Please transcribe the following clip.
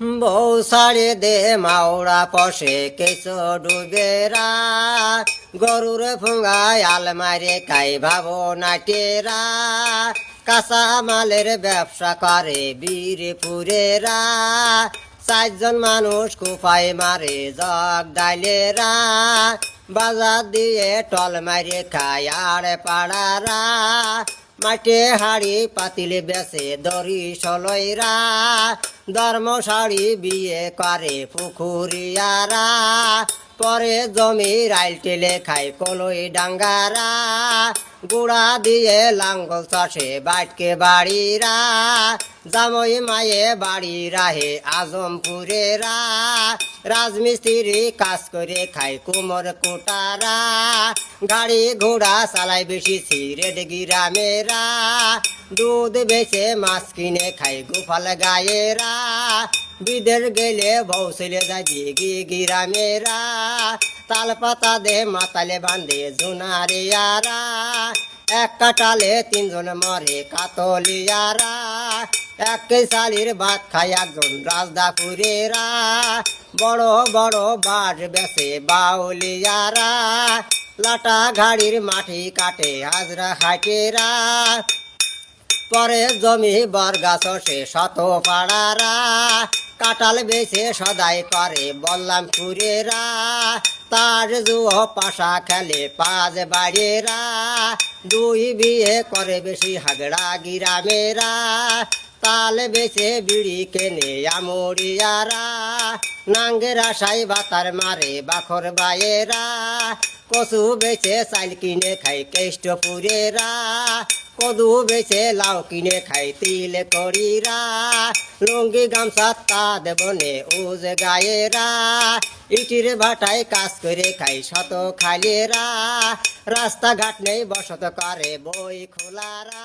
বউ সাড়ে দে মাওড়া পশে কেso ডুবেরা গরুর ফুঙ্গায় আলমারে খাই ভাবো নাটেরা কাঁচা মালের ব্যবসা করে বীরপুরেরা চারজন মানুষ কুপাই মারে জগ ডাইলেরা বাজার দিয়ে টল মারে খায় আর পাড়ারা মাঠে হাড়ি পাতিলে বেসে দরি সলইরা ধর্ম শাড়ি বিয়ে করে পুকুরিয়ারা পরে জমি রাইল টেলে খায় কলই ডাঙ্গারা। গুড়া দিয়ে লাঙ্গল চাষে বাইটকে বাড়িরা। জামই মায়ে বাড়ি রাহে আজমপুরেরা। রাজমিস্ত্রি কাজ করে খায় কুমোর কোটারা। গাড়ি ঘোড়া চালাই বেশি সিরেড গিরামেরা। দুধ বেচে মাছ কিনে খায় গোপাল গায়েরা। বিদের গেলে বউ ছেলে যায় দিগি গিরামেরা। তাল পাতা দে, মাতালে বান্ধে জুনারিয়ারা এক কাটালে তিনজন মরে কাতলিয়ারা। এক শালির ভাত খায় একজন রাজদাপুরেরা। বড় বড় বাস বেসে বাউলিয়ারা। লাটা ঘাড়ির মাটি কাটে হাজরা হাটেরা। পরে জমি বর্গা চষে শত পাড়ারা। কাটাল বেছে সদাই করে, বললাম কুরেরা তার জুহ পাশা খেলে পাঁচ বাড়িরা, দুই বিয়ে করে বেশি হাগড়া গিরামেরা তাল বেছে বিড়ি কেনে আমরিয়ারা নাঙ্গের আশাই বাতার মারে বাখর বায়েরা। কচু বেছে চাইল কিনে খাই কেষ্টপুরেরা কদু বেছে লাউ কিনে খাই তিল করিরা। লুঙ্গি গামছা তা দেবনে উজ গায়েরা। ইটির ভাটায় কাজ করে খাই শত খালিরা। রাস্তাঘাট নেই বসত করে বই খোলারা।